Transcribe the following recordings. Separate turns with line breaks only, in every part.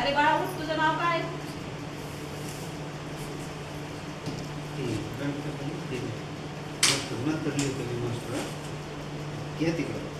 अरे बाळा तुझं नाव काय
तुम्ही मास्टर या तिकडं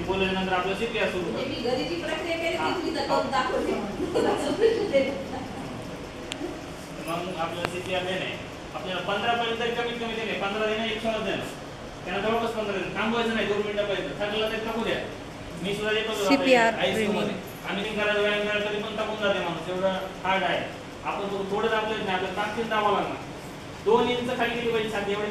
बोलल्यानंतर आपलं शिकल्या सुरू मग आपलं आपल्याला पर्यंत कमी देणे थांबवायचं नाही दोन मिनिटं पाहिजे तरी द्या मी सुद्धा आम्ही करायला व्यायाम तरी पण थकून जाते माणूस एवढं हार्ड आहे आपण थोडं दाबलं नाही आपल्याला ताकदीत लागणार दोन इंच खाली गेली पाहिजे साधी एवढी